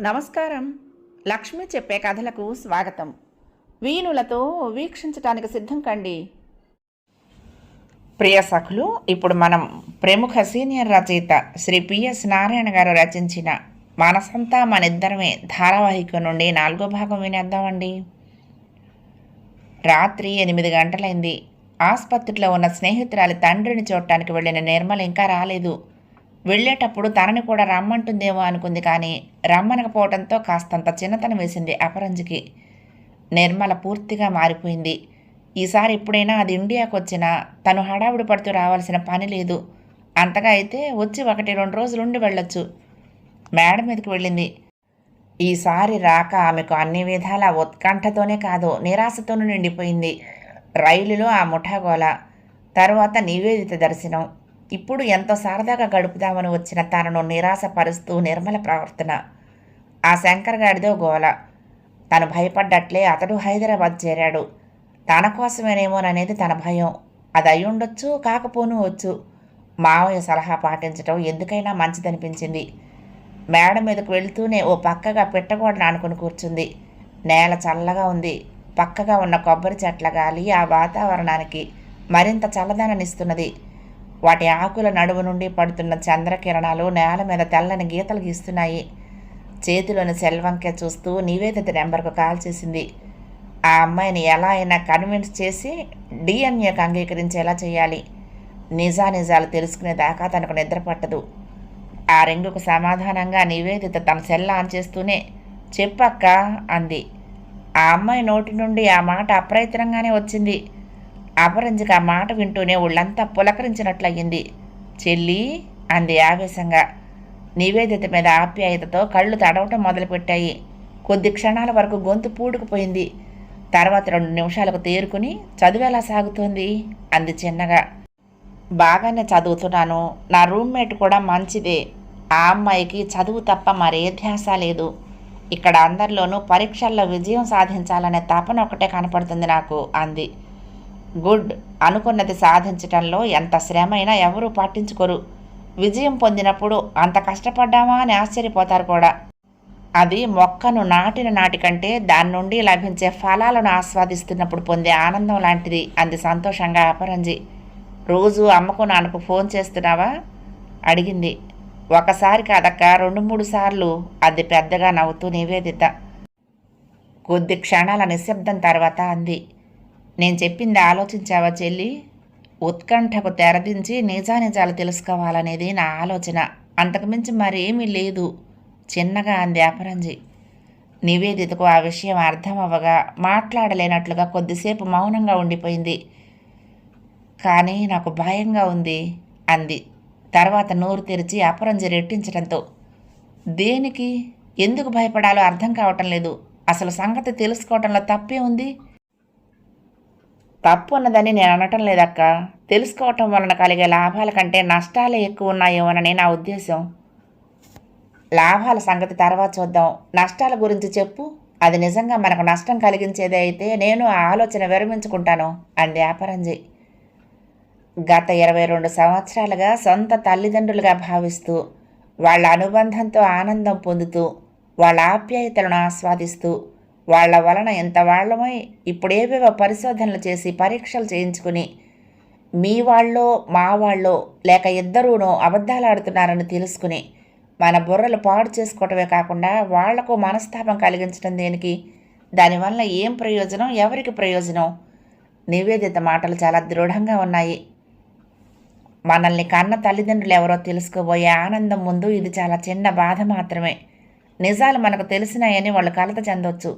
నమస్కారం. లక్ష్మి చెప్పే కథలకు స్వాగతం. వీణులతో వీక్షించటానికి సిద్ధం కండి. ప్రియ సఖులు ఇప్పుడు మనం ప్రముఖ సీనియర్ రచయిత శ్రీ పిఎస్ నారాయణ గారు రచించిన మనసంతా మనిద్దరమే ధారావాహిక నుండి నాలుగో భాగం వినేద్దామండి. రాత్రి ఎనిమిది గంటలైంది. ఆసుపత్రిలో ఉన్న స్నేహితురాలి తండ్రిని చూడటానికి వెళ్ళిన నిర్మల ఇంకా రాలేదు. వెళ్ళేటప్పుడు తనని కూడా రమ్మంటుందేమో అనుకుంది కానీ రమ్మనకపోవడంతో కాస్తంత చిన్నతనం వేసింది అపరంజికి. నిర్మల పూర్తిగా మారిపోయింది. ఈసారి ఎప్పుడైనా అది ఇండియాకు వచ్చినా తను హడావుడి పడుతూ రావాల్సిన పని లేదు. అంతగా అయితే వచ్చి ఒకటి రెండు రోజులు ఉండి వెళ్ళొచ్చు. మేడ మీదకి వెళ్ళింది. ఈసారి రాక ఆమెకు అన్ని విధాల ఉత్కంఠతోనే కాదు నిరాశతోనూ నిండిపోయింది. రైలులో ఆ ముఠాగోల తర్వాత నివేదిత దర్శనం ఇప్పుడు ఎంతో సరదాగా గడుపుదామని వచ్చిన తనను నిరాశపరుస్తూ నిర్మల ప్రవర్తన. ఆ శంకర్ గాడిదో గోల. తను భయపడ్డట్లే అతడు హైదరాబాద్ చేరాడు. తన కోసమేనేమోననేది తన భయం. అది అయి ఉండొచ్చు కాకపోను వచ్చు. మావయ్య సలహా పాటించటం ఎందుకైనా మంచిదనిపించింది. మేడ మీదకు వెళ్తూనే ఓ పక్కగా పెట్టగోడను అనుకుని కూర్చుంది. నేల చల్లగా ఉంది. పక్కగా ఉన్న కొబ్బరి చెట్ల గాలి ఆ వాతావరణానికి మరింత చల్లదననిస్తున్నది వాటి ఆకుల నడుము నుండి పడుతున్న చంద్రకిరణాలు నేల మీద తెల్లని గీతలు గీస్తున్నాయి. చేతిలోని సెల్వంకె చూస్తూ నివేదిత నెంబర్కు కాల్ చేసింది. ఆ అమ్మాయిని ఎలా అయినా కన్విన్స్ చేసి డిఎన్ఏకు అంగీకరించేలా చేయాలి. నిజానిజాలు తెలుసుకునేదాకా తనకు నిద్ర పట్టదు. ఆ రెండుకు సమాధానంగా నివేదిత తన సెల్ ఆన్ చేస్తూనే చెప్పక్క అంది. ఆ అమ్మాయి నోటి నుండి ఆ మాట అప్రయత్నంగానే వచ్చింది. అపరంజిక ఆ మాట వింటూనే ఒళ్ళంతా పులకరించినట్లయింది. చెల్లి అంది ఆవేశంగా. నివేదిత మీద ఆప్యాయతతో కళ్ళు తడవటం మొదలుపెట్టాయి. కొద్ది క్షణాల వరకు గొంతు పూడుకుపోయింది. తర్వాత రెండు నిమిషాలకు తేరుకుని చదువేలా సాగుతోంది? అంది చిన్నగా. బాగానే చదువుతున్నాను. నా రూమ్మేట్ కూడా మంచిదే. ఆ అమ్మాయికి చదువు తప్ప మరే ధ్యాస లేదు. ఇక్కడ అందరిలోనూ పరీక్షల్లో విజయం సాధించాలనే తపన ఒకటే కనపడుతుంది నాకు అంది. గుడ్ అనుకున్నది సాధించటంలో ఎంత శ్రమైనా ఎవరూ పట్టించుకోరు. విజయం పొందినప్పుడు అంత కష్టపడ్డామా అని ఆశ్చర్యపోతారు కూడా. అది మొక్కను నాటిన నాటికంటే దాని నుండి లభించే ఫలాలను ఆస్వాదిస్తున్నప్పుడు పొందే ఆనందం లాంటిది అంది సంతోషంగా అపరంజి. రోజు అమ్మకు నాన్నకు ఫోన్ చేస్తున్నావా? అడిగింది. ఒకసారి కాదక్క రెండు మూడు సార్లు అది పెద్దగా నవ్వుతూ నివేదిత. కొద్ది క్షణాల నిశ్శబ్దం తర్వాత అంది. నేను చెప్పింది ఆలోచించావా చెల్లి? ఉత్కంఠకు తెరదించి నిజానిజాలు తెలుసుకోవాలనేది నా ఆలోచన. అంతకుమించి మరేమీ లేదు. చిన్నగా అంది అపరంజి. నివేదితకు ఆ విషయం అర్థం అవ్వగా మాట్లాడలేనట్లుగా కొద్దిసేపు మౌనంగా ఉండిపోయింది. కానీ నాకు భయంగా ఉంది అంది. తర్వాత నోరు తెరిచి అపరంజి రెట్టించడంతో దేనికి? ఎందుకు భయపడాలో అర్థం కావటం లేదు. అసలు సంగతి తెలుసుకోవటంలో తప్పే ఉంది. తప్పు ఉన్నదని నేను అనటం లేదక్క. తెలుసుకోవటం వలన కలిగే లాభాల కంటే నష్టాలే ఎక్కువ ఉన్నాయేమోనని నా ఉద్దేశం. లాభాల సంగతి తర్వాత చూద్దాం. నష్టాల గురించి చెప్పు. అది నిజంగా మనకు నష్టం కలిగించేదే అయితే నేను ఆ ఆలోచన విరమించుకుంటాను అంది అపరంజి. గత ఇరవై రెండు సంవత్సరాలుగా సొంత తల్లిదండ్రులుగా భావిస్తూ వాళ్ళ అనుబంధంతో ఆనందం పొందుతూ వాళ్ళ ఆప్యాయతలను ఆస్వాదిస్తూ వాళ్ళ వలన ఎంత వాళ్ళమై ఇప్పుడేవేవో పరిశోధనలు చేసి పరీక్షలు చేయించుకుని మీ వాళ్ళో మా వాళ్ళో లేక ఇద్దరూనో అబద్ధాలాడుతున్నారని తెలుసుకుని మన బుర్రలు పాడు చేసుకోవటమే కాకుండా వాళ్ళకు మనస్తాపం కలిగించడం దేనికి? దానివల్ల ఏం ప్రయోజనం? ఎవరికి ప్రయోజనం? నివేదిత మాటలు చాలా దృఢంగా ఉన్నాయి. మనల్ని కన్న తల్లిదండ్రులు ఎవరో తెలుసుకోబోయే ఆనందం ముందు ఇది చాలా చిన్న బాధ మాత్రమే. నిజాలు మనకు తెలిసినాయని వాళ్ళు కలత చెందొచ్చు.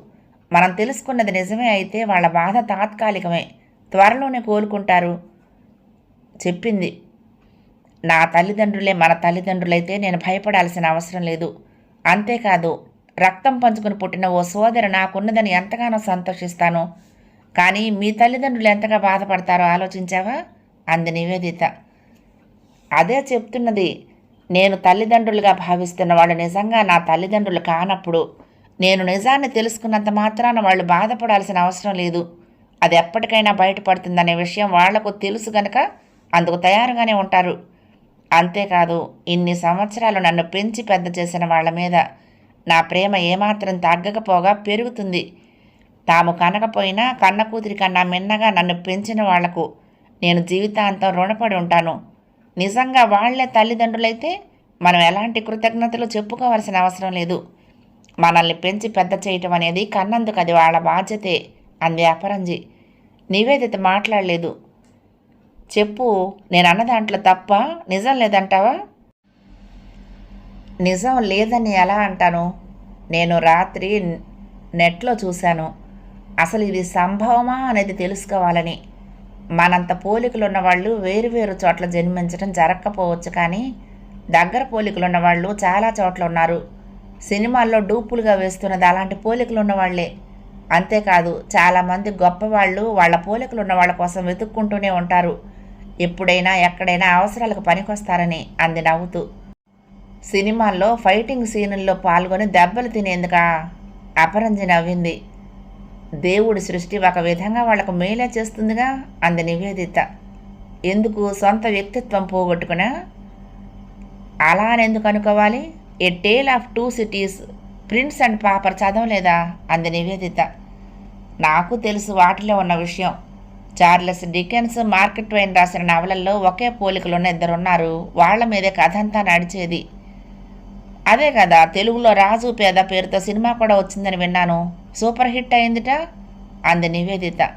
మనం తెలుసుకున్నది నిజమే అయితే వాళ్ళ బాధ తాత్కాలికమే. త్వరలోనే కోలుకుంటారు. చెప్పింది. నా తల్లిదండ్రులే మన తల్లిదండ్రులైతే నేను భయపడాల్సిన అవసరం లేదు. అంతేకాదు రక్తం పంచుకుని పుట్టిన ఓ సోదరు నాకున్నదని ఎంతగానో సంతోషిస్తాను. కానీ మీ తల్లిదండ్రులు ఎంతగా బాధపడతారో ఆలోచించావా? అంది నివేదిత. అదే చెప్తున్నది. నేను తల్లిదండ్రులుగా భావిస్తున్న వాళ్ళు నిజంగా నా తల్లిదండ్రులు కానప్పుడు నేను నిజాన్ని తెలుసుకున్నంత మాత్రాన వాళ్ళు బాధపడాల్సిన అవసరం లేదు. అది ఎప్పటికైనా బయటపడుతుందనే విషయం వాళ్ళకు తెలుసు గనక అందుకు తయారుగానే ఉంటారు. అంతేకాదు ఇన్ని సంవత్సరాలు నన్ను పెంచి పెద్ద చేసిన వాళ్ళ మీద నా ప్రేమ ఏమాత్రం తగ్గకపోగా పెరుగుతుంది. తాము కనకపోయినా కన్న కూతురి కన్నా మిన్నగా నన్ను పెంచిన వాళ్ళకు నేను జీవితాంతం రుణపడి ఉంటాను. నిజంగా వాళ్ళే తల్లిదండ్రులైతే మనం ఎలాంటి కృతజ్ఞతలు చెప్పుకోవాల్సిన అవసరం లేదు. మనల్ని పెంచి పెద్ద చేయటం అనేది కన్నందుకు అది వాళ్ళ బాధ్యతే అంది అపరంజి. నివేదిత మాట్లాడలేదు చెప్పు నేను అన్న దాంట్లో తప్ప నిజం లేదంటావా? నిజం లేదని ఎలా అంటాను? నేను రాత్రి నెట్లో చూశాను. అసలు ఇది సంభవమా అనేది తెలుసుకోవాలని. మనంత పోలికలు ఉన్నవాళ్ళు వేరువేరు చోట్ల జన్మించడం జరగకపోవచ్చు కానీ దగ్గర పోలికలు ఉన్నవాళ్ళు చాలా చోట్ల ఉన్నారు. సినిమాల్లో డూపులుగా వేస్తున్నది అలాంటి పోలికలు ఉన్నవాళ్ళే. అంతేకాదు చాలామంది గొప్పవాళ్ళు వాళ్ళ పోలికలు ఉన్న వాళ్ళ కోసం వెతుక్కుంటూనే ఉంటారు. ఎప్పుడైనా ఎక్కడైనా అవసరాలకు పనికొస్తారని అంది నవ్వుతూ. సినిమాల్లో ఫైటింగ్ సీనుల్లో పాల్గొని దెబ్బలు తినేందుకా? అపరంజి నవ్వింది. దేవుడి సృష్టి ఒక విధంగా వాళ్ళకు మేలే చేస్తుందిగా? అంది నివేదిత. ఎందుకు సొంత వ్యక్తిత్వం పోగొట్టుకునా? అలా అని ఎందుకు అనుకోవాలి? A tale of two cities prince and pauper చదవలేదా? అంది నివేదిత. నాకు తెలుసు వాటిలో ఉన్న విషయం. చార్లెస్ డికెన్స్ మార్కెట్ ట్వైన్ రాసిన నవలల్లో ఒకే పోలికలున్న ఇద్దరున్నారు. వాళ్ళ మీదే కథ అంతా నడిచేది. అదే కదా తెలుగులో రాజు పేద పేరుతో సినిమా కూడా వచ్చిందని విన్నాను. సూపర్ హిట్ అయిందిట అంది నివేదిత.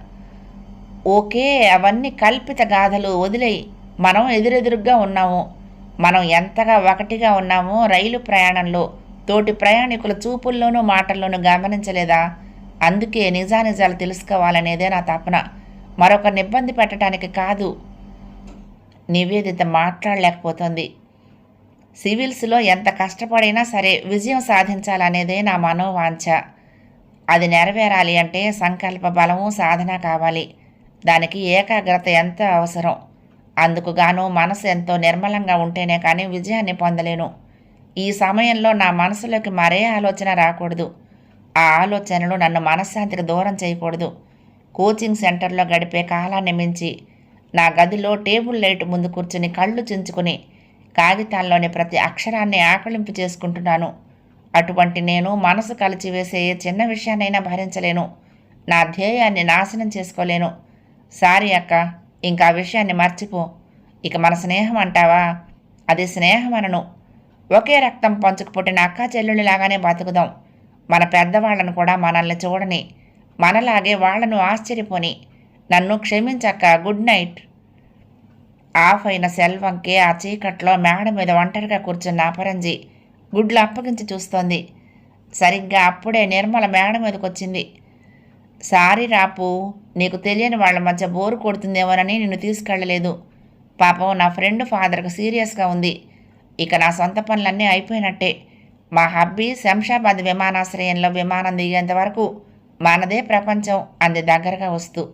ఓకే అవన్నీ కల్పిత గాథలు వదిలేయి. మనం ఎదురెదురుగ్గా ఉన్నాము. మనం ఎంతగా ఒకటిగా ఉన్నామో రైలు ప్రయాణంలో తోటి ప్రయాణికుల చూపుల్లోనూ మాటల్లోనూ గమనించలేదా? అందుకే నిజానిజాలు తెలుసుకోవాలనేదే నా తపన. మరొకరిని ఇబ్బంది పెట్టడానికి కాదు. నివేదిత మాట్లాడలేకపోతుంది. సివిల్స్లో ఎంత కష్టపడినా సరే విజయం సాధించాలనేదే నా మనోవాంఛ. అది నెరవేరాలి అంటే సంకల్ప బలము సాధన కావాలి. దానికి ఏకాగ్రత ఎంత అవసరం? అందుకు గాను మనసు ఎంతో నిర్మలంగా ఉంటేనే కానీ విజయాన్ని పొందలేను. ఈ సమయంలో నా మనసులోకి మరే ఆలోచన రాకూడదు. ఆ ఆలోచనలు నన్ను మనశ్శాంతికి దూరం చేయకూడదు. కోచింగ్ సెంటర్లో గడిపే కాలాన్ని మించి నా గదిలో టేబుల్ లైట్ ముందు కూర్చుని కళ్ళు చించుకుని కాగితాల్లోని ప్రతి అక్షరాన్ని ఆకలింపు చేసుకుంటున్నాను. అటువంటి నేను మనసు కలిచివేసే ఏ చిన్న విషయాన్నైనా భరించలేను. నా ధ్యేయాన్ని నాశనం చేసుకోలేను. సారీ అక్క. ఇంకా ఆ విషయాన్ని మర్చిపో. ఇక మన స్నేహం అంటావా? అది స్నేహం అనను. ఒకే రక్తం పంచుకు పుట్టిన అక్క చెల్లెళ్ళలాగానే బతుకుదాం. మన పెద్దవాళ్ళను కూడా మనల్ని చూడని మనలాగే వాళ్ళను ఆశ్చర్యపోని. నన్ను క్షమించక్క గుడ్ నైట్. ఆఫ్ అయిన సెల్వంకే ఆ చీకట్లో మేడ మీద ఒంటరిగా కూర్చున్న అపరంజి గుడ్లు అప్పగించి చూస్తోంది. సరిగ్గా అప్పుడే నిర్మల మేడ మీదకొచ్చింది. సారీ రాపు నీకు తెలియని వాళ్ళ మధ్య బోరు కొడుతుందేమోనని నిన్ను తీసుకెళ్ళలేదు పాపం నా ఫ్రెండ్ ఫాదర్కి సీరియస్గా ఉంది. ఇక నా సొంత పనులన్నీ అయిపోయినట్టే. మా హబ్బీ శంషాబాద్ విమానాశ్రయంలో విమానం దిగేంత వరకు మనదే ప్రపంచం అంది దగ్గరగా వస్తూ.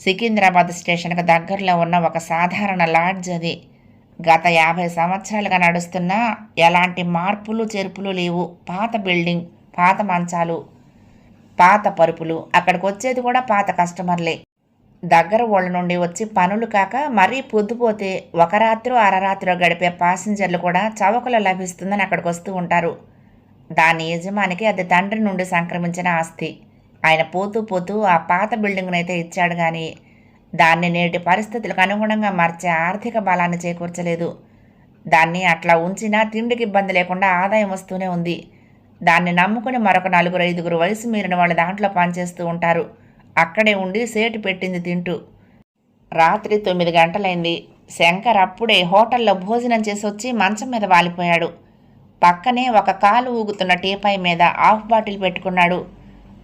సికింద్రాబాద్ స్టేషన్కి దగ్గరలో ఉన్న ఒక సాధారణ లాడ్జ్ అది. గత యాభై సంవత్సరాలుగా నడుస్తున్న ఎలాంటి మార్పులు చేర్పులు లేవు. పాత బిల్డింగ్ పాత మంచాలు పాత పరుపులు. అక్కడికి వచ్చేది కూడా పాత కస్టమర్లే. దగ్గర వాళ్ళ నుండి వచ్చి పనులు కాక మరీ పొద్దుపోతే ఒక రాత్రో అరరాత్రో గడిపే పాసింజర్లు కూడా చవకలో లభిస్తుందని అక్కడికి వస్తూ ఉంటారు. దాని యజమానికి అది తండ్రి నుండి సంక్రమించిన ఆస్తి. ఆయన పోతూ పోతూ ఆ పాత బిల్డింగ్నైతే ఇచ్చాడు కానీ దాన్ని నేటి పరిస్థితులకు అనుగుణంగా మార్చే ఆర్థిక బలాన్ని చేకూర్చలేదు. దాన్ని అట్లా ఉంచినా తిండికి ఇబ్బంది లేకుండా ఆదాయం వస్తూనే ఉంది. దాన్ని నమ్ముకుని మరొక నలుగురు ఐదుగురు వయసు మీరిన వాళ్ళ దాంట్లో పనిచేస్తూ ఉంటారు. అక్కడే ఉండి సేటు పెట్టింది తింటూ. రాత్రి తొమ్మిది గంటలైంది. శంకర్ అప్పుడే హోటల్లో భోజనం చేసి వచ్చి మంచం మీద వాలిపోయాడు. పక్కనే ఒక కాలు ఊగుతున్న టీపై మీద ఆఫ్ బాటిల్ పెట్టుకున్నాడు.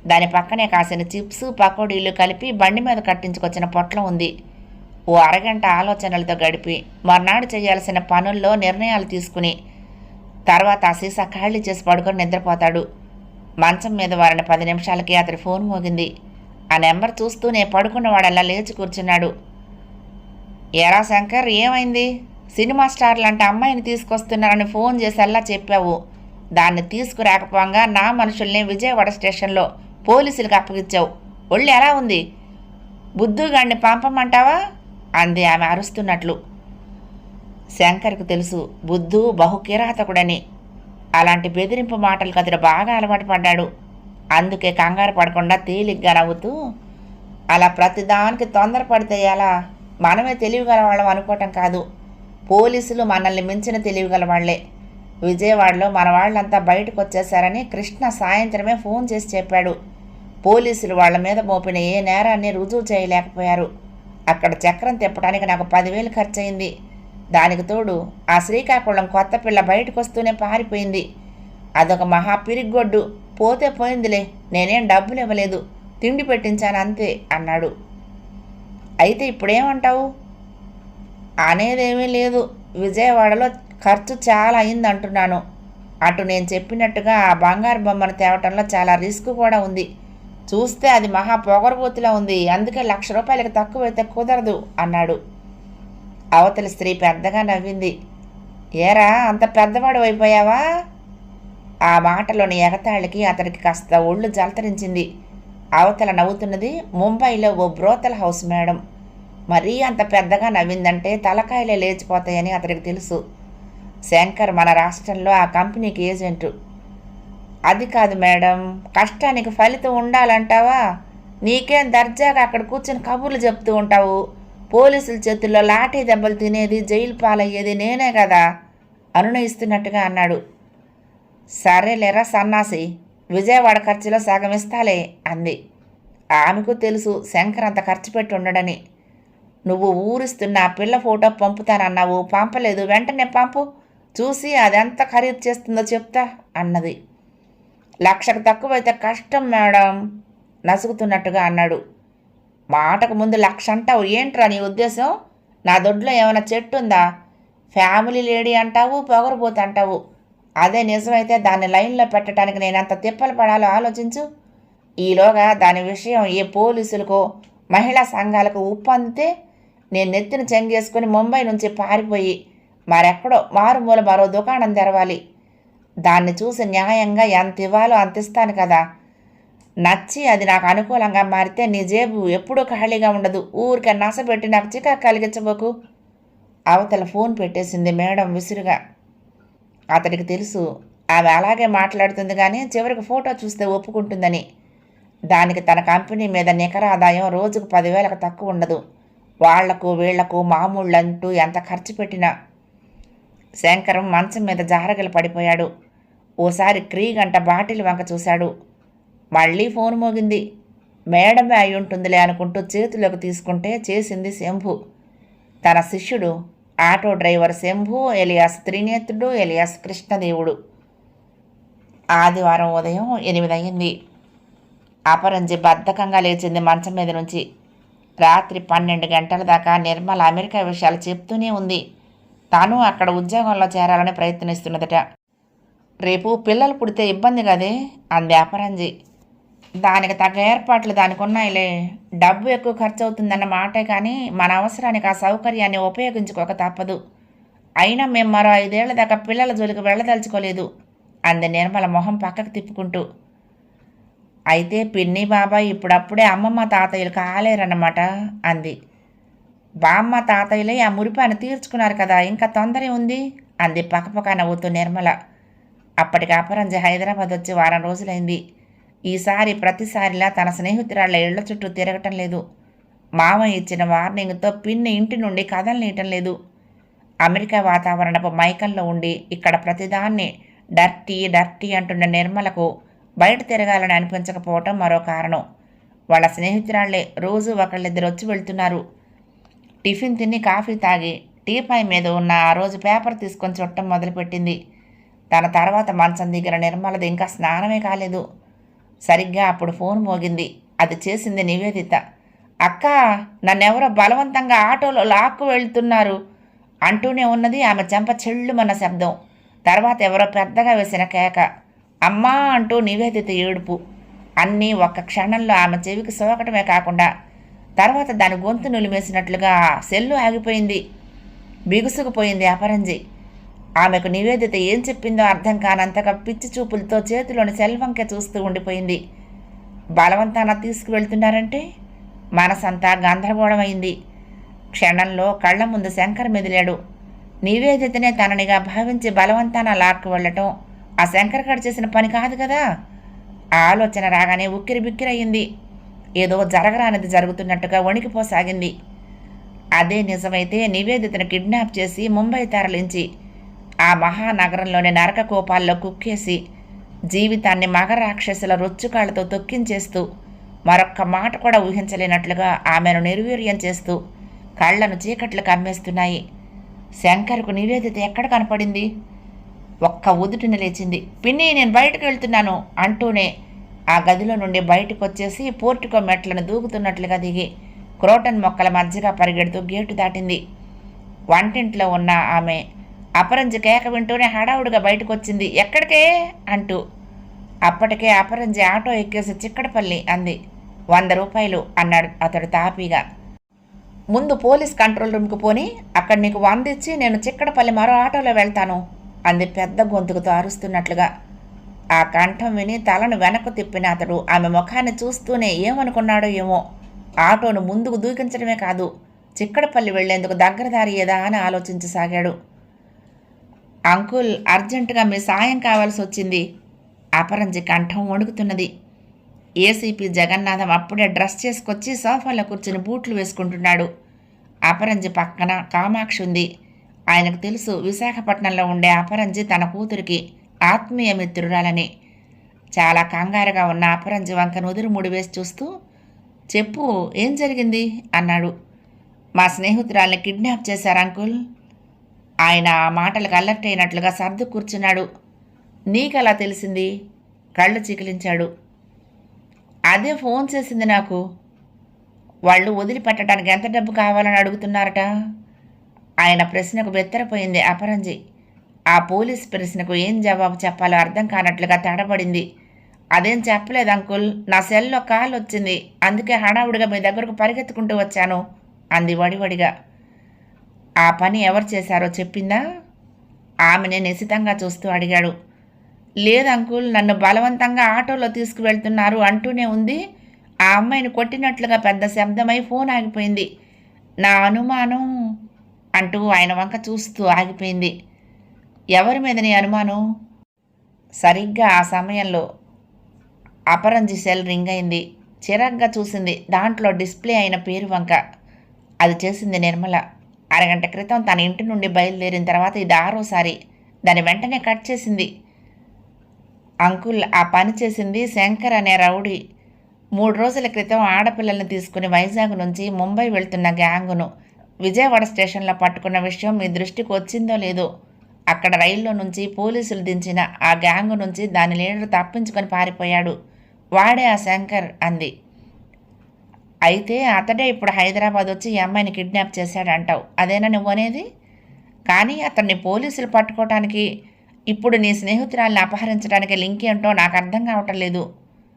దాని పక్కనే కాసిన చిప్స్ పకోడీలు కలిపి బండి మీద కట్టించుకొచ్చిన పొట్లం ఉంది. ఓ అరగంట ఆలోచనలతో గడిపి మర్నాడు చేయాల్సిన పనుల్లో నిర్ణయాలు తీసుకుని తర్వాత ఆ సీసా ఖాళీ చేసి పడుకొని నిద్రపోతాడు. మంచం మీద వారిన పది నిమిషాలకి అతడి ఫోన్ మోగింది. ఆ నెంబర్ చూస్తూనే పడుకున్నవాడల్లా లేచి కూర్చున్నాడు. ఎరా శంకర్ ఏమైంది? సినిమా స్టార్ లాంటి అమ్మాయిని తీసుకొస్తున్నారని ఫోన్ చేసేలా చెప్పావు. దాన్ని తీసుకురాకపోగా నా మనుషుల్ని విజయవాడ స్టేషన్లో పోలీసులకు అప్పగిచ్చావు. ఒళ్ళు ఎలా ఉంది? బుద్ధుగాడిని పంపమంటావా? అంది ఆమె అరుస్తున్నట్లు. శంకర్కు తెలుసు బుద్ధు బహుకిరాతకుడని. అలాంటి బెదిరింపు మాటలకు అతడు బాగా అలవాటు పడ్డాడు. అందుకే కంగారు పడకుండా తేలిగ్గా నవ్వుతూ అలా ప్రతిదానికి తొందరపడితే ఎలా? మనమే తెలివిగల వాళ్ళం అనుకోవటం కాదు. పోలీసులు మనల్ని మించిన తెలివిగల వాళ్ళే విజయవాడలో మన వాళ్ళంతా బయటకు వచ్చేశారని కృష్ణ సాయంత్రమే ఫోన్ చేసి చెప్పాడు. పోలీసులు వాళ్ళ మీద మోపిన ఏ నేరాన్ని రుజువు చేయలేకపోయారు. అక్కడ చక్రం తిప్పడానికి నాకు పదివేలు ఖర్చయింది. దానికి తోడు ఆ శ్రీకాకుళం కొత్త పిల్ల బయటకు వస్తూనే పారిపోయింది. అదొక మహా పిరిగ్గొడ్డు పోతే పోయిందిలే నేనేం డబ్బులు ఇవ్వలేదు. తిండి పెట్టించాను అంతే అన్నాడు. అయితే ఇప్పుడేమంటావు? అనేదేమీ లేదు. విజయవాడలో ఖర్చు చాలా అయింది అంటున్నాను అటు నేను చెప్పినట్టుగా ఆ బంగారు బొమ్మను తేవటంలో చాలా రిస్క్ కూడా ఉంది. చూస్తే అది మహా పొగరబోతులా ఉంది. అందుకే లక్ష రూపాయలకి తక్కువ అయితే కుదరదు అన్నాడు. అవతలి స్త్రీ పెద్దగా నవ్వింది. ఏరా అంత పెద్దవాడు అయిపోయావా? ఆ మాటలోని ఎగతాళికి అతడికి కాస్త ఒళ్ళు జలతరించింది. అవతల నవ్వుతున్నది ముంబైలో ఓ బ్రోతల్ హౌస్ మేడం. మరీ అంత పెద్దగా నవ్విందంటే తలకాయలే లేచిపోతాయని అతడికి తెలుసు. శంకర్ మన రాష్ట్రంలో ఆ కంపెనీకి ఏజెంటు. అది కాదు మేడం కష్టానికి ఫలితం ఉండాలంటావా? నీకేం దర్జాగా అక్కడ కూర్చొని కబుర్లు చెప్తూ ఉంటావు? పోలీసుల చేతుల్లో లాఠీ దెబ్బలు తినేది జైలు పాలయ్యేది నేనే కదా అనునయిస్తున్నట్టుగా అన్నాడు. సరేలేరా సన్నాసి విజయవాడ ఖర్చులో సగం ఇస్తాలే అంది. ఆమెకు తెలుసు శంకర్ అంత ఖర్చు పెట్టి ఉండడని. నువ్వు ఊరిస్తున్న ఆ పిల్ల ఫోటో పంపుతానన్నావు పంపలేదు వెంటనే పంపు. చూసి అది ఎంత ఖరీదు చేస్తుందో చెప్తా అన్నది. లక్షకు తక్కువైతే కష్టం మేడం నసుగుతున్నట్టుగా అన్నాడు. మాటకు ముందు లక్ష అంటావు. ఏంట్రా నీ ఉద్దేశం? నా దొడ్లో ఏమైనా చెట్టు ఉందా? ఫ్యామిలీ లేడీ అంటావు పొగరబోతు అంటావు. అదే నిజమైతే దాన్ని లైన్లో పెట్టడానికి నేను అంత తిప్పలు పడాలో ఆలోచించు. ఈలోగా దాని విషయం ఏ పోలీసులకో మహిళా సంఘాలకు ఉప్పంతే నేను నెత్తిన చెంగేసుకుని ముంబై నుంచి పారిపోయి మరెక్కడో మారుమూల మరో దుకాణం తెరవాలి. దాన్ని చూసి న్యాయంగా ఎంత ఇవ్వాలో అంత ఇస్తాను కదా. నచ్చి అది నాకు అనుకూలంగా మారితే నీ జేబు ఎప్పుడూ ఖాళీగా ఉండదు. ఊరికే నసపెట్టి నాకు చికాకు కలిగించబోకు. అవతల ఫోన్ పెట్టేసింది మేడం విసురుగా. అతడికి తెలుసు ఆమె అలాగే మాట్లాడుతుంది కానీ చివరికి ఫోటో చూస్తే ఒప్పుకుంటుందని. దానికి తన కంపెనీ మీద నికర ఆదాయం రోజుకు పదివేలకు తక్కువ ఉండదు. వాళ్ళకు వీళ్ళకు మామూళ్ళంటూ ఎంత ఖర్చు పెట్టినా. శంకరం మంచం మీద జారగలు పడిపోయాడు. ఓసారి క్రీ గంట బాటిల్ వంక చూశాడు. మళ్ళీ ఫోన్ మోగింది. మేడమే అయి ఉంటుందిలే అనుకుంటూ చేతిలోకి తీసుకుంటే చేసింది శంభు. తన శిష్యుడు ఆటో డ్రైవర్ శంభు ఎలియాస్ త్రినేత్రుడు ఎలియాస్ కృష్ణదేవుడు. ఆదివారం ఉదయం ఎనిమిదయ్యింది. అపరంజి బద్ధకంగా లేచింది మంచం మీద నుంచి. రాత్రి పన్నెండు గంటల దాకా నిర్మల అమెరికా విషయాలు చెప్తూనే ఉంది. తాను అక్కడ ఉద్యోగంలో చేరాలని ప్రయత్నిస్తున్నదట. రేపు పిల్లలు పుడితే ఇబ్బంది కదే? అంది అపరంజి. దానికి తగ్గ ఏర్పాట్లు దానికి ఉన్నాయిలే. డబ్బు ఎక్కువ ఖర్చు అవుతుందన్న మాటే కానీ మన అవసరానికి ఆ సౌకర్యాన్ని ఉపయోగించుకోక తప్పదు. అయినా మేము మరో ఐదేళ్ళ దాకా పిల్లల జోలికి వెళ్ళదలుచుకోలేదు. అంది నిర్మల మొహం పక్కకు తిప్పుకుంటూ. అయితే పిన్ని బాబాయ్ ఇప్పుడప్పుడే అమ్మమ్మ తాతయ్యలు కాలేరన్నమాట అంది. బామ్మ తాతయ్యలే ఆ మురిపాన్ని తీర్చుకున్నారు కదా ఇంకా తొందర ఉంది? అంది పక్కపక్క నవ్వుతూ నిర్మల. అప్పటికి అపరంజి హైదరాబాద్ వచ్చి వారం రోజులైంది. ఈసారి ప్రతిసారిలా తన స్నేహితురాళ్ళ ఇళ్ళ చుట్టూ తిరగటం లేదు. మామ ఇచ్చిన వార్నింగ్తో పిన్ని ఇంటి నుండి కదలనీయటం లేదు. అమెరికా వాతావరణపు మైకంలో ఉండి ఇక్కడ ప్రతిదాన్ని డర్టీ డర్టీ అంటున్న నిర్మలకు బయట తిరగాలని అనిపించకపోవటం మరో కారణం. వాళ్ళ స్నేహితురాళ్ళే రోజు ఒకళ్ళిద్దరు వచ్చి వెళ్తున్నారు. టిఫిన్ తిని కాఫీ తాగి టీపాయ్ మీద ఉన్న ఆ రోజు పేపర్ తీసుకొని చుట్టం మొదలుపెట్టింది. తన తర్వాత మంచం దిగిన నిర్మలది ఇంకా స్నానమే కాలేదు. సరిగ్గా అప్పుడు ఫోన్ మోగింది. అది చేసింది నివేదిత. అక్క నన్నెవరో బలవంతంగా ఆటోలో లాక్కు వెళ్తున్నారు అంటూనే ఉన్నది ఆమె చెంప చెళ్ళుమన్న శబ్దం. తర్వాత ఎవరో పెద్దగా వేసిన కేక. అమ్మా అంటూ నివేదిత ఏడుపు. అన్నీ ఒక్క క్షణంలో ఆమె చెవికి సోకటమే కాకుండా తర్వాత దాని గొంతు నులిమేసినట్లుగా సెల్లు ఆగిపోయింది. బిగుసుకుపోయింది అపరంజి. ఆమెకు నివేదిత ఏం చెప్పిందో అర్థం కానంతగా పిచ్చి చూపులతో చేతిలోని సెల్వంక చూస్తూ ఉండిపోయింది. బలవంతాన తీసుకువెళ్తున్నారంటే మనసంతా గందరగోళమైంది. క్షణంలో కళ్ళ ముందు శంకర్ మెదిలాడు. నివేదితనే తననిగా భావించి బలవంతాన లాక్కు వెళ్ళటం ఆ శంకర్ గడు చేసిన పని కాదు కదా? ఆ ఆలోచన రాగానే ఉక్కిరి బిక్కిరయ్యింది ఏదో జరగరానిది జరుగుతున్నట్టుగా వణికిపోసాగింది. అదే నిజమైతే నివేదితను కిడ్నాప్ చేసి ముంబై తరలించి ఆ మహానగరంలోని నరక కోపాల్లో కుక్కేసి జీవితాన్ని మగ రాక్షసుల రొచ్చుకాళ్ళతో తొక్కించేస్తూ మరొక్క మాట కూడా ఊహించలేనట్లుగా ఆమెను నిర్వీర్యం చేస్తూ కళ్ళను చీకట్లు కమ్మేస్తున్నాయి శంకర్కు నివేదిత ఎక్కడ కనపడింది? ఒక్క ఉదుటిని లేచింది. పిన్ని నేను బయటకు వెళ్తున్నాను అంటూనే ఆ గదిలో నుండి బయటకు వచ్చేసి పోర్టుకో మెట్లను దూకుతున్నట్లుగా దిగి క్రోటన్ మొక్కల మధ్యగా పరిగెడుతూ గేటు దాటింది. వంటింట్లో ఉన్న ఆమె అపరంజి కేక వింటూనే హడావుడిగా బయటకు వచ్చింది ఎక్కడికే? అంటూ. అప్పటికే అపరంజి ఆటో ఎక్కేసి చిక్కడపల్లి అంది. వంద రూపాయలు అన్నాడు అతడు తాపీగా. ముందు పోలీస్ కంట్రోల్ రూమ్కి పోని అక్కడ నీకు వందిచ్చి నేను చిక్కడపల్లి మరో ఆటోలో వెళ్తాను అంది పెద్ద గొంతుకుతో అరుస్తున్నట్లుగా. ఆ కంఠం విని తలను వెనక్కు తిప్పిన అతడు ఆమె ముఖాన్ని చూస్తూనే ఏమనుకున్నాడో ఏమో. ఆటోను ముందుకు దూకించడమే కాదు చిక్కడపల్లి వెళ్ళేందుకు దగ్గర దారి ఏదా అని ఆలోచించసాగాడు. అంకుల్ అర్జెంటుగా మీ సాయం కావాల్సి వచ్చింది. అపరంజి కంఠం వణుకుతున్నది. ఏసీపీ జగన్నాథం అప్పుడే డ్రెస్ చేసుకొచ్చి సోఫాలో కూర్చుని బూట్లు వేసుకుంటున్నాడు. అపరంజి పక్కన కామాక్షి ఉంది. ఆయనకు తెలుసు విశాఖపట్నంలో ఉండే అపరంజి తన కూతురికి ఆత్మీయ మిత్రురాలని. చాలా కంగారుగా ఉన్న అపరంజి వంక నుదురు ముడివేసి చూస్తూ చెప్పు ఏం జరిగింది? అన్నాడు. మా స్నేహితురాల్ని కిడ్నాప్ చేశారు అంకుల్. ఆయన ఆ మాటలకు అలర్ట్ అయినట్లుగా సర్దు కూర్చున్నాడు. నీకలా తెలిసింది? కళ్ళు చికిలించాడు. అదే ఫోన్ చేసింది నాకు. వాళ్ళు వదిలిపెట్టడానికి ఎంత డబ్బు కావాలని అడుగుతున్నారట? ఆయన ప్రశ్నకు బెత్తరపోయింది అపరంజి. ఆ పోలీస్ ప్రశ్నకు ఏం జవాబు చెప్పాలో అర్థం కానట్లుగా తడబడింది. అదేం చెప్పలేదు అంకుల్. నా సెల్లో కాల్ వచ్చింది అందుకే హడావుడిగా మీ దగ్గరకు పరిగెత్తుకుంటూ వచ్చాను అంది వడివడిగా. ఆ పని ఎవరు చేశారో చెప్పిందా? ఆమెనే నిశితంగా చూస్తూ అడిగాడు. లేదు అంకుల్ నన్ను బలవంతంగా ఆటోలో తీసుకువెళ్తున్నారు అంటూనే ఉంది. ఆ అమ్మాయిని కొట్టినట్లుగా పెద్ద శబ్దమై ఫోన్ ఆగిపోయింది. నా అనుమానం అంటూ ఆయన వంక చూస్తూ ఆగిపోయింది. ఎవరి మీద నీ అనుమానం? సరిగ్గా ఆ సమయంలో అపరంజి సెల్ రింగ్ అయింది. చిరాగ్గా చూసింది. దాంట్లో డిస్ప్లే అయిన పేరు వంక. అది చేసింది నిర్మల. అరగంట క్రితం తన ఇంటి నుండి బయలుదేరిన తర్వాత ఇది ఆరోసారి. దాని వెంటనే కట్ చేసింది. అంకుల్ ఆ పని చేసింది శంకర్ అనే రౌడీ. మూడు రోజుల క్రితం ఆడపిల్లల్ని తీసుకుని వైజాగ్ నుంచి ముంబై వెళ్తున్న గ్యాంగును. విజయవాడ స్టేషన్లో పట్టుకున్న విషయం మీ దృష్టికి వచ్చిందో లేదో అక్కడ రైల్లో నుంచి పోలీసులు దించిన ఆ గ్యాంగు నుంచి దాని లీడర్ తప్పించుకొని పారిపోయాడు. వాడే ఆ శంకర్ అంది. అయితే అతడే ఇప్పుడు హైదరాబాద్ వచ్చి ఈ అమ్మాయిని కిడ్నాప్ చేశాడంటావు. అదేనా నువ్వు అనేది? కానీ అతన్ని పోలీసులు పట్టుకోవటానికి ఇప్పుడు నీ స్నేహితురాల్ని అపహరించడానికి లింక్ ఏంటో నాకు అర్థం కావటం లేదు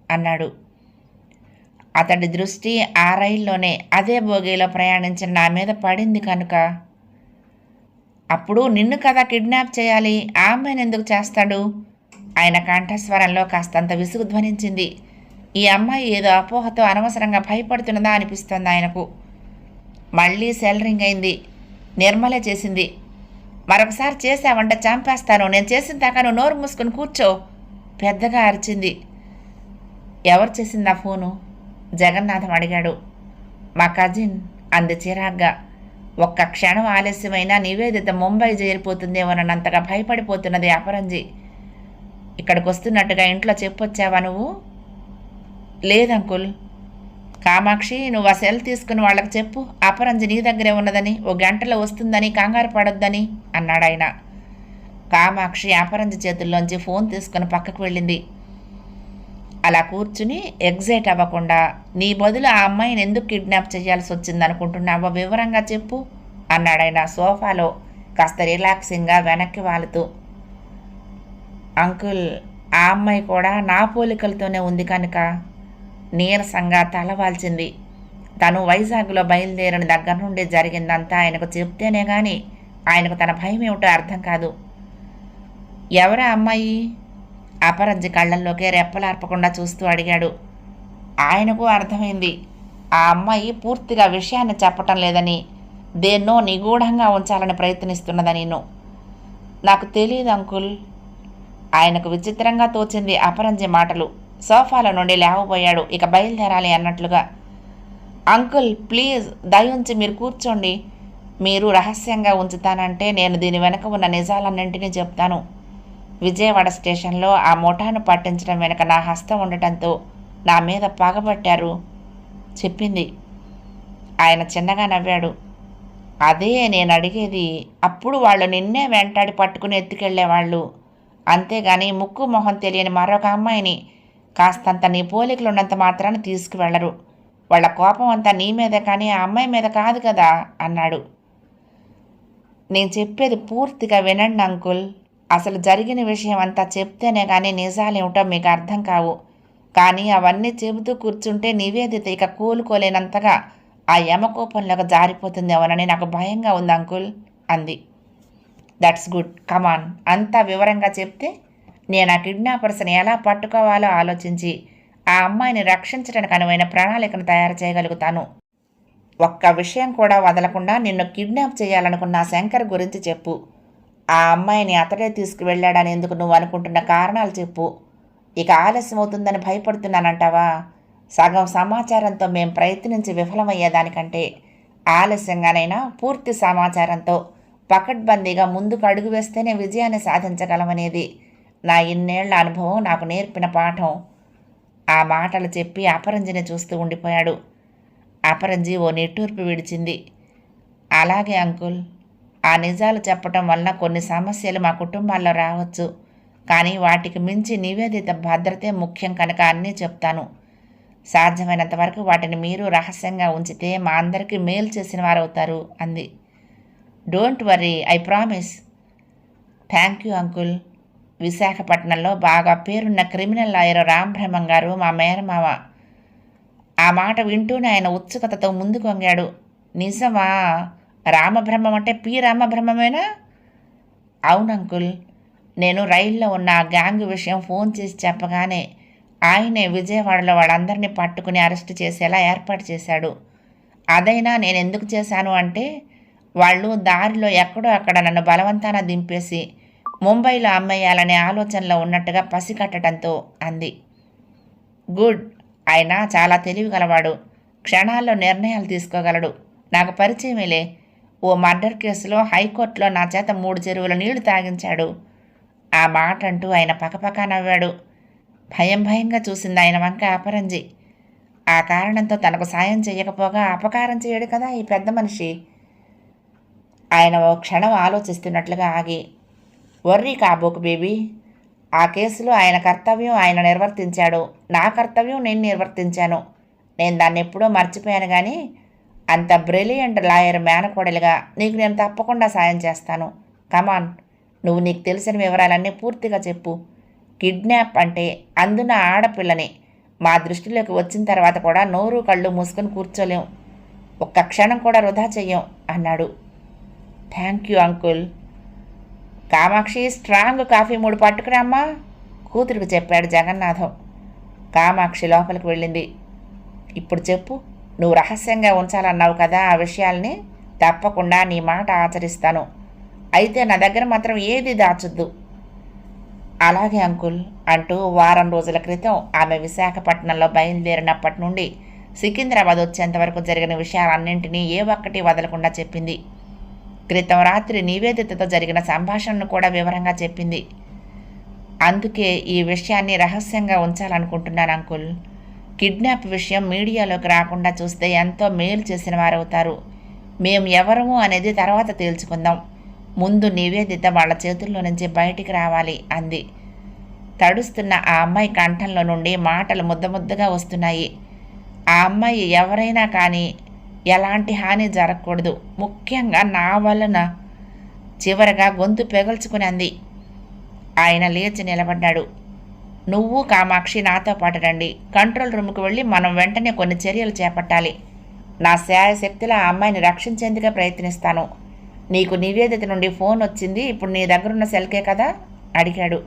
అన్నాడు. అతడి దృష్టి ఆ రైల్లోనే అదే బోగీలో ప్రయాణించిన నా మీద పడింది కనుక. అప్పుడు నిన్ను కదా కిడ్నాప్ చేయాలి ఆ అమ్మాయిని ఎందుకు చేస్తాడు? ఆయన కంఠస్వరంలో కాస్తంత విసుగు ధ్వనించింది. ఈ అమ్మాయి ఏదో అపోహతో అనవసరంగా భయపడుతున్నదా అనిపిస్తుంది ఆయనకు. మళ్ళీ సెల్ రింగ్ అయింది. నిర్మలే చేసింది. మరొకసారి చేసావంట చంపేస్తాను. నేను చేసిన దాకా నువ్వు నోరు మూసుకుని కూర్చో. పెద్దగా అరిచింది. ఎవరు చేసింది ఆ ఫోను? జగన్నాథం అడిగాడు. మా కజిన్ అంది చిరాగ్గా. ఒక్క క్షణం ఆలస్యమైనా నివేదిత ముంబై చేరిపోతుందేమోనన్నంతగా భయపడిపోతున్నది అపరంజి. ఇక్కడికి వస్తున్నట్టుగా ఇంట్లో చెప్పొచ్చావా నువ్వు? లేదంకుల్ కామాక్షి నువ్వు ఆ సెల్ తీసుకుని వాళ్ళకి చెప్పు. అపరంజి నీ దగ్గరే ఉన్నదని ఓ గంటలో వస్తుందని కంగారు పడొద్దని అన్నాడాయన కామాక్షి అపరంజి చేతుల్లోంచి ఫోన్ తీసుకుని పక్కకు వెళ్ళింది. అలా కూర్చుని ఎగ్జైట్ అవ్వకుండా నీ బదులు ఆ అమ్మాయిని ఎందుకు కిడ్నాప్ చేయాల్సి వచ్చింది అనుకుంటున్నావో వివరంగా చెప్పు అన్నాడాయన సోఫాలో కాస్త రిలాక్సింగ్గా వెనక్కి వాలుతూ. అంకుల్ ఆ అమ్మాయి కూడా నా పోలికలతోనే ఉంది కనుక నీరసంగా తలవాల్చింది తను వైజాగ్లో బయలుదేరిన దగ్గర నుండి జరిగిందంతా ఆయనకు చెప్తేనే కానీ ఆయనకు తన భయం ఏమిటో అర్థం కాదు. ఎవరా అమ్మాయి? అపరంజి కళ్ళల్లోకే రెప్పలార్పకుండా చూస్తూ అడిగాడు. ఆయనకు అర్థమైంది. ఆ అమ్మాయి పూర్తిగా విషయాన్ని చెప్పటం లేదని దేన్నో నిగూఢంగా ఉంచాలని ప్రయత్నిస్తున్నదని నేను నాకు తెలియదు అంకుల్. ఆయనకు విచిత్రంగా తోచింది అపరంజి మాటలు. సోఫాల నుండి లేవబోయాడు. ఇక బయలుదేరాలి అన్నట్లుగా. అంకుల్ ప్లీజ్ దయుంచి మీరు కూర్చోండి. మీరు రహస్యంగా ఉంచుతానంటే నేను దీని వెనుక ఉన్న నిజాలన్నింటినీ చెప్తాను. విజయవాడ స్టేషన్లో ఆ ముఠాను పట్టించడం వెనుక నా హస్తం ఉండటంతో నా మీద పగబట్టారు. చెప్పింది. ఆయన చిన్నగా నవ్వాడు. అదే నేను అడిగేది. అప్పుడు వాళ్ళు నిన్నే వెంటాడి పట్టుకుని ఎత్తుకెళ్ళేవాళ్ళు అంతేగాని ముక్కు మొహం తెలియని మరొక అమ్మాయిని కాస్తంత నీ పోలికలు ఉన్నంత మాత్రాన్ని తీసుకువెళ్ళరు వాళ్ళ కోపం అంతా నీ మీద కానీ ఆ అమ్మాయి మీద కాదు కదా అన్నాడు. నేను చెప్పేది పూర్తిగా వినండి అంకుల్. అసలు జరిగిన విషయం అంతా చెప్తేనే కానీ నిజాలేమిటో మీకు అర్థం కావు. కానీ అవన్నీ చెబుతూ కూర్చుంటే నివేదిత ఇక కోలుకోలేనంతగా ఆ యమకోపంలోకి జారిపోతుందేమోనని నాకు భయంగా ఉంది అంకుల్ అంది. దట్స్ గుడ్ కమాన్ అంతా వివరంగా చెప్తే నేను ఆ కిడ్నాపర్స్ని ఎలా పట్టుకోవాలో ఆలోచించి ఆ అమ్మాయిని రక్షించడానికి అనువైన ప్రణాళికను తయారు చేయగలుగుతాను. ఒక్క విషయం కూడా వదలకుండా నిన్ను కిడ్నాప్ చేయాలనుకున్న శంకర్ గురించి చెప్పు. ఆ అమ్మాయిని అతడే తీసుకువెళ్ళాడని ఎందుకు నువ్వు అనుకుంటున్న కారణాలు చెప్పు. ఇక ఆలస్యం అవుతుందని భయపడుతున్నానంటావా? సగం సమాచారంతో మేం ప్రయత్నించి విఫలమయ్యేదానికంటే ఆలస్యంగానైనా పూర్తి సమాచారంతో పకడ్బందీగా ముందుకు అడుగు వేస్తేనే విజయాన్ని సాధించగలమనేది నా ఇన్నేళ్ళ అనుభవం నాకు నేర్పిన పాఠం. ఆ మాటలు చెప్పి అపరంజిని చూస్తూ ఉండిపోయాడు. అపరంజి ఓ నిట్టూర్పు విడిచింది. అలాగే అంకుల్ ఆ నిజాలు చెప్పటం వలన కొన్ని సమస్యలు మా కుటుంబాల్లో రావచ్చు. కానీ వాటికి మించి నివేదిత భద్రతే ముఖ్యం కనుక అన్నీ చెప్తాను. సాధ్యమైనంత వరకు వాటిని మీరు రహస్యంగా ఉంచితే మా అందరికీ మేలు చేసిన వారు అవుతారు అంది. Don't worry I promise. Thank you uncle. విశాఖపట్నంలో బాగా పేరున్న క్రిమినల్ లాయర్ రాంబ్రహ్మం గారు మా మేనమావ ఆ మాట వింటూనే ఆయన ఉత్సుకతతో ముందుకు వంగాడు. నిజమా? రామబ్రహ్మం అంటే పి. రామబ్రహ్మమేనా? అవును అంకుల్. నేను రైల్లో ఉన్న ఆ గ్యాంగ్ విషయం ఫోన్ చేసి చెప్పగానే ఆయనే విజయవాడలో వాళ్ళందరినీ పట్టుకుని అరెస్ట్ చేసేలా ఏర్పాటు చేశాడు. అదైనా నేను ఎందుకు చేశాను అంటే వాళ్ళు దారిలో ఎక్కడో అక్కడ నన్ను బలవంతాన దింపేసి ముంబైలో అమ్మేయాలనే ఆలోచనలో ఉన్నట్టుగా పసికట్టడంతో అంది. గుడ్ ఆయన చాలా తెలివిగలవాడు. క్షణాల్లో నిర్ణయాలు తీసుకోగలడు. నాకు పరిచయమేలే. ఓ మర్డర్ కేసులో హైకోర్టులో నా చేత మూడు చెరువుల నీళ్ళు తాగించాడు. ఆ మాట అంటూ ఆయన పకపక నవ్వాడు. భయం భయంగా చూసింది ఆయన వంక అపరంజి. ఆ కారణంతో తనకు సాయం చేయకపోగా అపకారం చేయడు కదా ఈ పెద్ద మనిషి. ఆయన ఓ క్షణం ఆలోచిస్తున్నట్లుగా ఆగి వర్రీ కాబోకు బేబీ. ఆ కేసులో ఆయన కర్తవ్యం ఆయన నిర్వర్తించాడు. నా కర్తవ్యం నేను నిర్వర్తించాను. నేను దాన్ని ఎప్పుడో మర్చిపోయాను కానీ అంత బ్రిలియంట్ లాయర్ మేనకోడలిగా నీకు నేను తప్పకుండా సాయం చేస్తాను. కమాన్ నువ్వు నీకు తెలిసిన వివరాలన్నీ పూర్తిగా చెప్పు. కిడ్నాప్ అంటే అందున ఆడపిల్లని. మా దృష్టిలోకి వచ్చిన తర్వాత కూడా నోరు కళ్ళు మూసుకొని కూర్చోలేం. ఒక్క క్షణం కూడా వృధా చెయ్యం అన్నాడు. Thank you uncle. Kamakshi strong coffee మూడు పట్టుకురామ్మా కూతురికి చెప్పాడు జగన్నాథం. కామాక్షి లోపలికి వెళ్ళింది. ఇప్పుడు చెప్పు నువ్వు రహస్యంగా ఉంచాలన్నావు కదా ఆ విషయాల్ని? తప్పకుండా నీ మాట ఆచరిస్తాను. అయితే నా దగ్గర మాత్రం ఏది దాచొద్దు. అలాగే అంకుల్ అంటూ వారం రోజుల క్రితం ఆమె విశాఖపట్నంలో బయలుదేరినప్పటి నుండి సికింద్రాబాద్ వచ్చేంత వరకు జరిగిన విషయాలన్నింటినీ ఏ ఒక్కటి వదలకుండా చెప్పింది. క్రితం రాత్రి నివేదితతో జరిగిన సంభాషణను కూడా వివరంగా చెప్పింది. అందుకే ఈ విషయాన్ని రహస్యంగా ఉంచాలనుకుంటున్నాను అంకుల్. కిడ్నాప్ విషయం మీడియాలోకి రాకుండా చూస్తే ఎంతో మేలు చేసిన వారవుతారు. మేము ఎవరము అనేది తర్వాత తేల్చుకుందాం. ముందు నివేదిత వాళ్ళ చేతుల్లో నుంచి బయటికి రావాలి అంది. తడుస్తున్న ఆ అమ్మాయి కంఠంలో నుండి మాటలు ముద్దముద్దగా వస్తున్నాయి. ఆ అమ్మాయి ఎవరైనా కానీ ఎలాంటి హాని జరగకూడదు. ముఖ్యంగా నా వలన చివరగా గొంతు పెగల్చుకుని అంది. ఆయన లేచి నిలబడ్డాడు. నువ్వు కామాక్షి నాతో పాటు రండి. కంట్రోల్ రూమ్కి వెళ్ళి మనం వెంటనే కొన్ని చర్యలు చేపట్టాలి. నా శాయశక్తిలో ఆ అమ్మాయిని రక్షించేందుకే ప్రయత్నిస్తాను. నీకు నివేదిత నుండి ఫోన్ వచ్చింది. ఇప్పుడు నీ దగ్గరున్న సెల్కే కదా? అడిగాడు.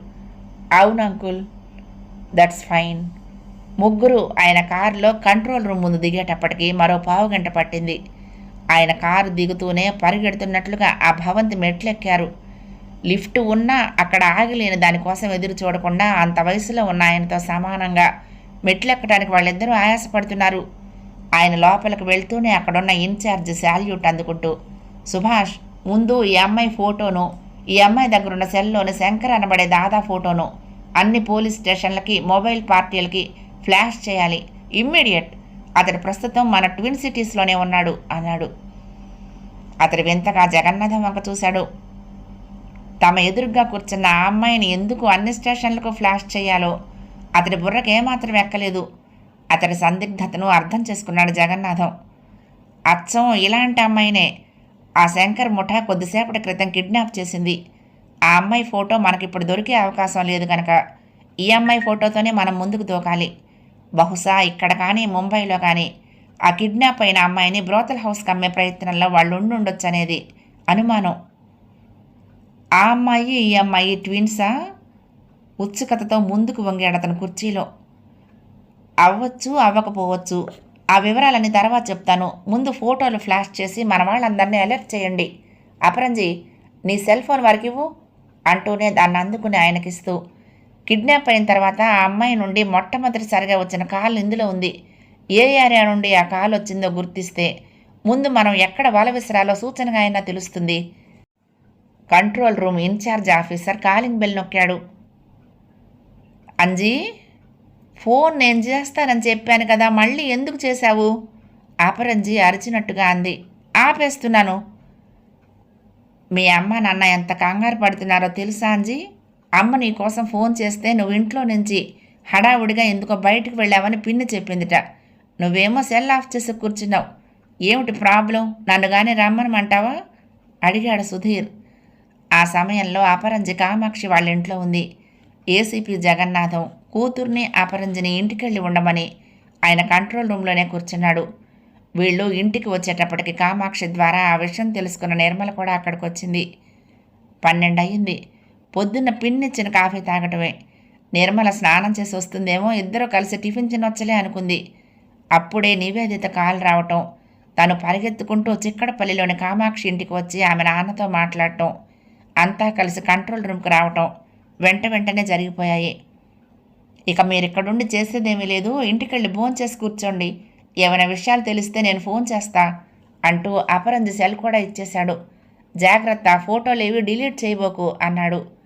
అవును అంకుల్. That's fine. ముగ్గురు ఆయన కారులో కంట్రోల్ రూమ్ ముందు దిగేటప్పటికి మరో పావు గంట పట్టింది. ఆయన కారు దిగుతూనే పరిగెడుతున్నట్లుగా ఆ భవంతి మెట్లెక్కారు. లిఫ్ట్ ఉన్నా అక్కడ ఆగిలేని దానికోసం ఎదురు చూడకుండా అంత వయసులో ఉన్న ఆయనతో సమానంగా మెట్లెక్కడానికి వాళ్ళిద్దరూ ఆయాసపడుతున్నారు. ఆయన లోపలికి వెళ్తూనే అక్కడున్న ఇన్ఛార్జ్ శాల్యూట్ అందుకుంటూ సుభాష్ ముందు ఈ అమ్మాయి ఫోటోను ఈ అమ్మాయి దగ్గర ఉన్న సెల్లోని శంకర్ అనబడే దాదా ఫోటోను అన్ని పోలీస్ స్టేషన్లకి మొబైల్ పార్టీలకి ఫ్లాష్ చేయాలి. ఇమ్మీడియట్. అతడు ప్రస్తుతం మన ట్విన్ సిటీస్లోనే ఉన్నాడు అన్నాడు. అతడు వింతగా జగన్నాథం వంక చూశాడు. తమ ఎదురుగా కూర్చున్న ఆ అమ్మాయిని ఎందుకు అన్ని స్టేషన్లకు ఫ్లాష్ చేయాలో? అతడి బుర్రకేమాత్రం ఎక్కలేదు. అతడి సందిగ్ధతను అర్థం చేసుకున్నాడు జగన్నాథం. అచ్చం ఇలాంటి అమ్మాయినే. ఆ శంకర్ ముఠా కొద్దిసేపటి క్రితం కిడ్నాప్ చేసింది. ఆ అమ్మాయి ఫోటో మనకిప్పుడు దొరికే అవకాశం లేదు కనుక ఈ అమ్మాయి ఫోటోతోనే మనం ముందుకు దూకాలి. బహుశా ఇక్కడ కానీ ముంబైలో కానీ ఆ కిడ్నాప్ అయిన అమ్మాయిని బ్రోతల్ హౌస్కి అమ్మే ప్రయత్నంలో వాళ్ళు ఉండుండొచ్చు అనేది అనుమానం. ఆ అమ్మాయి ఈ అమ్మాయి ట్విన్సా? ఉత్సుకతతో ముందుకు వంగాడు అతను కుర్చీలో. అవ్వచ్చు అవ్వకపోవచ్చు ఆ వివరాలన్నీ తర్వాత చెప్తాను. ముందు ఫోటోలు ఫ్లాష్ చేసి మన వాళ్ళందరినీ అలర్ట్ చేయండి. అపరంజి నీ సెల్ ఫోన్ వరకు ఇవ్వు అంటూనే దాన్ని అందుకుని ఆయనకిస్తూ కిడ్నాప్ అయిన తర్వాత ఆ అమ్మాయి నుండి మొట్టమొదటిసారిగా వచ్చిన కాల్ ఇందులో ఉంది. ఏ ఏరియా నుండి ఆ కాల్ వచ్చిందో గుర్తిస్తే ముందు మనం ఎక్కడ వల విసరాలో సూచనగా అయినా తెలుస్తుంది. Control room incharge officer calling bell నొక్కాడు. Anji phone నేను చేస్తానని చెప్పాను కదా మళ్ళీ ఎందుకు చేశావు? అపరంజి అరిచినట్టుగా అంది. ఆపేస్తున్నాను. మీ అమ్మ నాన్న ఎంత కంగారు పడుతున్నారో తెలుసా అంజీ? అమ్మ నీ కోసం ఫోన్ చేస్తే నువ్వు ఇంట్లో నుంచి హడావుడిగా ఎందుకో బయటకు వెళ్ళావని పిన్ని చెప్పిందిట. నువ్వేమో సెల్ ఆఫ్ చేసి కూర్చున్నావు. ఏమిటి ప్రాబ్లం? నన్ను కానీ రమ్మనమంటావా? అడిగాడు సుధీర్. ఆ సమయంలో అపరంజి కామాక్షి వాళ్ళ ఇంట్లో ఉంది. ఏసీపీ జగన్నాథం కూతుర్ని అపరంజిని ఇంటికెళ్ళి ఉండమని ఆయన కంట్రోల్ రూమ్లోనే కూర్చున్నాడు. వీళ్ళు ఇంటికి వచ్చేటప్పటికి కామాక్షి ద్వారా ఆ విషయం తెలుసుకున్న నిర్మల కూడా అక్కడికి వచ్చింది పన్నెండు అయ్యింది పొద్దున్న పిన్నిచ్చిన కాఫీ తాగటమే. నిర్మల స్నానం చేసి వస్తుందేమో ఇద్దరు కలిసి టిఫిన్ తినొచ్చలే అనుకుంది. అప్పుడే నివేదిత కాల్ రావటం. తను పరిగెత్తుకుంటూ చిక్కడపల్లిలోని కామాక్షి ఇంటికి వచ్చి ఆమె నాన్నతో మాట్లాడటం. అంతా కలిసి కంట్రోల్ రూమ్కి రావటం. వెంట వెంటనే జరిగిపోయాయి. ఇక మీరు ఇక్కడుండి చేసేదేమీ లేదు. ఇంటికెళ్ళి ఫోన్ చేసి కూర్చోండి. ఏమైనా విషయాలు తెలిస్తే నేను ఫోన్ చేస్తా అంటూ అపరంజి సెల్ కూడా ఇచ్చేశాడు. జాగ్రత్త ఫోటోలు ఏవి డిలీట్ చేయబోకు అన్నాడు.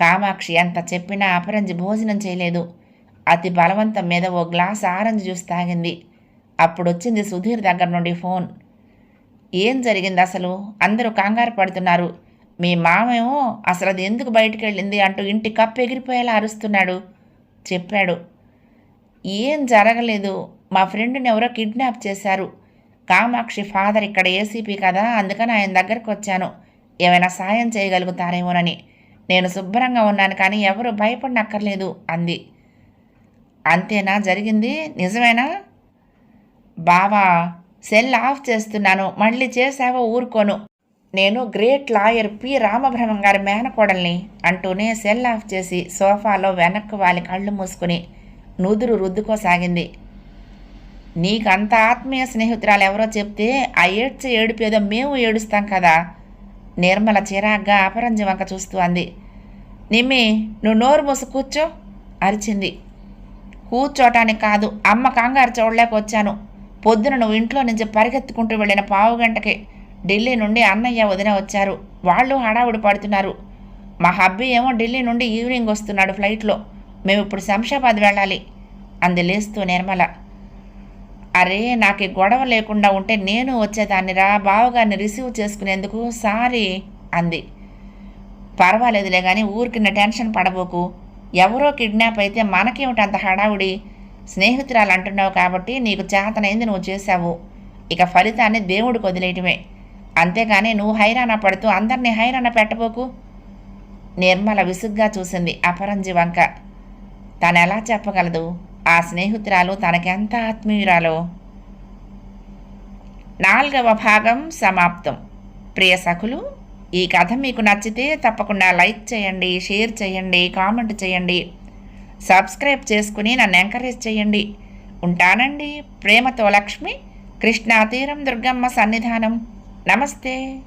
కామాక్షి అంత చెప్పినా అపరంజి భోజనం చేయలేదు. అతి బలవంతం మీద ఓ గ్లాస్ ఆరెంజ్ జ్యూస్ తాగింది. అప్పుడు వచ్చింది సుధీర్ దగ్గర నుండి ఫోన్. ఏం జరిగింది అసలు? అందరూ కంగారు పడుతున్నారు. మీ మామేమో అసలు అది ఎందుకు బయటికి వెళ్ళింది అంటూ ఇంటి కప్పు ఎగిరిపోయేలా అరుస్తున్నాడు. చెప్పాడు. ఏం జరగలేదు. మా ఫ్రెండ్ని ఎవరో కిడ్నాప్ చేశారు. కామాక్షి ఫాదర్ ఇక్కడ ఏసీపీ కదా అందుకని ఆయన దగ్గరకు వచ్చాను ఏమైనా సాయం చేయగలుగుతారేమోనని. నేను శుభ్రంగా ఉన్నాను కానీ ఎవరు భయపడనక్కర్లేదు అంది. అంతేనా? జరిగింది? నిజమేనా? బావా సెల్ ఆఫ్ చేస్తున్నాను మళ్ళీ చేసావో ఊరుకోను. నేను గ్రేట్ లాయర్ పి. రామబ్రహ్మం గారి మేనకోడల్ని అంటూనే సెల్ ఆఫ్ చేసి సోఫాలో వెనక్కు వాలి కళ్ళు మూసుకుని నుదురు రుద్దుకోసాగింది. నీకంత ఆత్మీయ స్నేహితురాలు ఎవరో చెప్తే ఆ ఏడ్చి ఏడిపేదో మేము ఏడుస్తాం కదా నిర్మల చిరాగ్గా అపరంజి వంక చూస్తూ అంది. నిమ్మి నువ్వు నోరు మూసి కూర్చో అరిచింది. కూర్చోటానికి కాదు అమ్మ కంగారు చూడలేకొచ్చాను పొద్దున నువ్వు ఇంట్లో నుంచి పరిగెత్తుకుంటూ వెళ్ళిన పావు గంటకి ఢిల్లీ నుండి అన్నయ్య వదిన వచ్చారు. వాళ్ళు హడావుడి పడుతున్నారు. మా హబ్బీ ఏమో ఢిల్లీ నుండి ఈవినింగ్ వస్తున్నాడు ఫ్లైట్లో. మేము ఇప్పుడు శంషాబాద్ వెళ్ళాలి. అంది లేస్తూ నిర్మల. అరే నాకు గొడవ లేకుండా ఉంటే నేను వచ్చేదాన్నిరా బావగారిని రిసీవ్ చేసుకునేందుకు సారీ అంది. పర్వాలేదులే కానీ ఊరికిన్న టెన్షన్ పడబోకు. ఎవరో కిడ్నాప్ అయితే మనకేమిటంత హడావుడి? స్నేహితురాలు అంటున్నావు కాబట్టి నీకు చేతనైంది నువ్వు చేశావు. ఇక ఫలితాన్ని దేవుడికి వదిలేయటమే. అంతేగాని నువ్వు హైరాణ పడుతూ అందరినీ హైరాణ పెట్టబోకు? నిర్మల విసుగ్గా చూసింది అపరంజి వంక. తను ఎలా చెప్పగలదు? ఆ స్నేహితురాలు తనకెంత ఆత్మీయురాలో? నాలుగవ భాగం సమాప్తం. ప్రియ సఖులు ఈ కథ మీకు నచ్చితే తప్పకుండా లైక్ చేయండి షేర్ చేయండి కామెంట్ చేయండి. సబ్స్క్రైబ్ చేసుకుని నన్ను ఎంకరేజ్ చేయండి. ఉంటానండి ప్రేమతో లక్ష్మి కృష్ణా తీరం దుర్గమ్మ సన్నిధానం. నమస్తే.